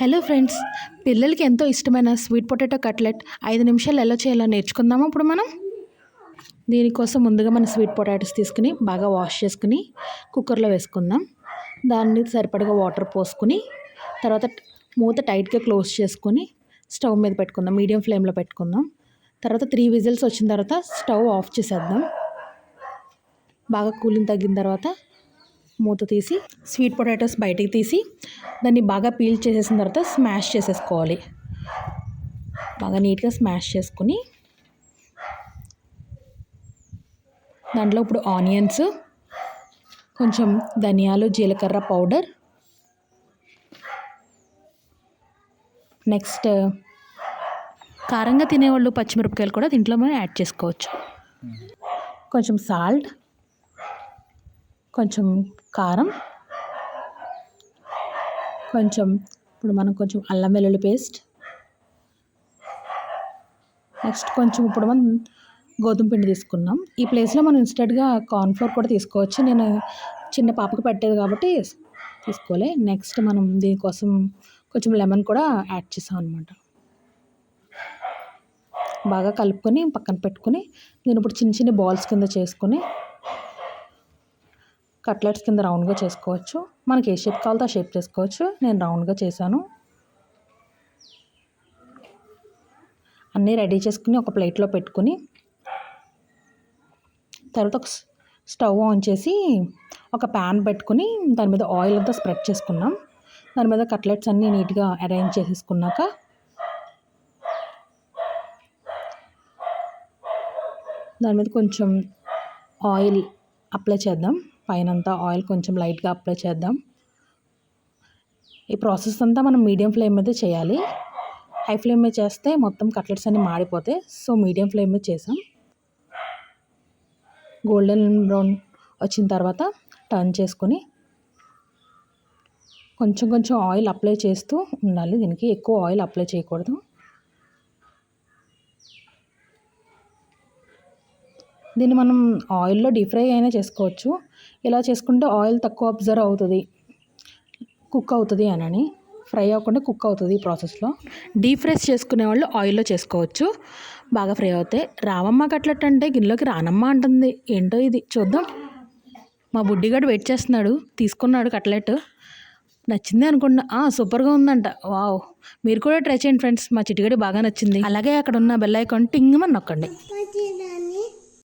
Hello friends పిల్లలకి ఎంతో ఇష్టమైన స్వీట్ పొటాటో కట్లెట్ ఐదు నిమిషాలు ఎలా చేయాలో నేర్చుకుందామా ఇప్పుడు మనం? దీనికోసం ముందుగా మన స్వీట్ పొటాటోస్ తీసుకుని బాగా వాష్ చేసుకుని కుక్కర్లో వేసుకుందాం. దాన్ని సరిపడగా వాటర్ పోసుకుని తర్వాత మూత టైట్గా క్లోజ్ చేసుకుని స్టవ్ మీద పెట్టుకుందాం. మీడియం ఫ్లేమ్లో పెట్టుకుందాం. తర్వాత త్రీ విజిల్స్ వచ్చిన తర్వాత స్టవ్ ఆఫ్ చేసేద్దాం. బాగా కూలింగ్ తగ్గిన తర్వాత మూత తీసి స్వీట్ పొటాటోస్ బయటికి తీసి దాన్ని బాగా పీల్ చేసేసిన తర్వాత స్మాష్ చేసేసుకోవాలి. బాగా నీట్గా స్మాష్ చేసుకుని దాంట్లో ఇప్పుడు ఆనియన్స్ కొంచెం ధనియాలు జీలకర్ర పౌడర్. నెక్స్ట్ కారంగా తినేవాళ్ళు పచ్చిమిరపకాయలు కూడా దీంట్లో మనం యాడ్ చేసుకోవచ్చు. కొంచెం సాల్ట్ కొంచెం కారం కొంచెం ఇప్పుడు మనం కొంచెం అల్లం వెల్లుల్లి పేస్ట్. నెక్స్ట్ కొంచెం ఇప్పుడు మనం గోధుమ పిండి తీసుకున్నాం. ఈ ప్లేస్లో మనం ఇన్స్టెంట్గా కార్న్ఫ్లోర్ కూడా తీసుకోవచ్చు. నేను చిన్న పాపకు పెట్టేది కాబట్టి తీసుకోలే. నెక్స్ట్ మనం దీనికోసం కొంచెం లెమన్ కూడా యాడ్ చేసాం అనమాట బాగా కలుపుకొని పక్కన పెట్టుకొని నేను ఇప్పుడు చిన్న చిన్న బాల్స్ కింద చేసుకొని కట్లెట్స్ కింద రౌండ్గా చేసుకోవచ్చు. మనకి ఏ షేప్ కావాలో ఆ షేప్ చేసుకోవచ్చు. నేను రౌండ్గా చేశాను. అన్నీ రెడీ చేసుకుని ఒక ప్లేట్లో పెట్టుకుని తర్వాత ఒక స్టవ్ ఆన్ చేసి ఒక ప్యాన్ పెట్టుకుని దాని మీద ఆయిల్ అంతా స్ప్రెడ్ చేసుకున్నాం. దాని మీద కట్లెట్స్ అన్నీ నీట్గా అరేంజ్ చేసేసుకున్నాక దాని మీద కొంచెం ఆయిల్ అప్లై చేద్దాం. పైన అంతా ఆయిల్ కొంచెం లైట్గా అప్లై చేద్దాం. ఈ ప్రాసెస్ అంతా మనం మీడియం ఫ్లేమ్ మీద చేయాలి. హై ఫ్లేమ్ మీద చేస్తే మొత్తం కట్లెట్స్ అన్నీ మాడిపోతాయి సో మీడియం ఫ్లేమ్ మీద చేసాం. గోల్డెన్ బ్రౌన్ వచ్చిన తర్వాత టర్న్ చేసుకొని కొంచెం కొంచెం ఆయిల్ అప్లై చేస్తూ ఉండాలి. దీనికి ఎక్కువ ఆయిల్ అప్లై చేయకూడదు. దీన్ని మనం ఆయిల్లో డీప్ ఫ్రై అయినా చేసుకోవచ్చు. ఇలా చేసుకుంటే ఆయిల్ తక్కువ అబ్జర్వ్ అవుతుంది కుక్ అవుతుంది అనని ఫ్రై అవ్వకుండా కుక్ అవుతుంది ఈ ప్రాసెస్లో. డీప్ ఫ్రైస్ చేసుకునే వాళ్ళు ఆయిల్లో చేసుకోవచ్చు. బాగా ఫ్రై అవుతాయి రావమ్మ కట్లెట్ అంటే గిన్నెలోకి రానమ్మ అంటుంది. ఏంటో ఇది? చూద్దాం. మా బుడ్డిగాడు వెయిట్ చేస్తున్నాడు. తీసుకున్నాడు కట్లెట్. నచ్చింది అనుకున్నా. సూపర్గా ఉందంట. వావ్. మీరు కూడా ట్రై చేయండి ఫ్రెండ్స్. మా చిటిగడి బాగా నచ్చింది. అలాగే అక్కడ ఉన్న బెల్ ఐకాన్ టింగ్ అని నొక్కండి.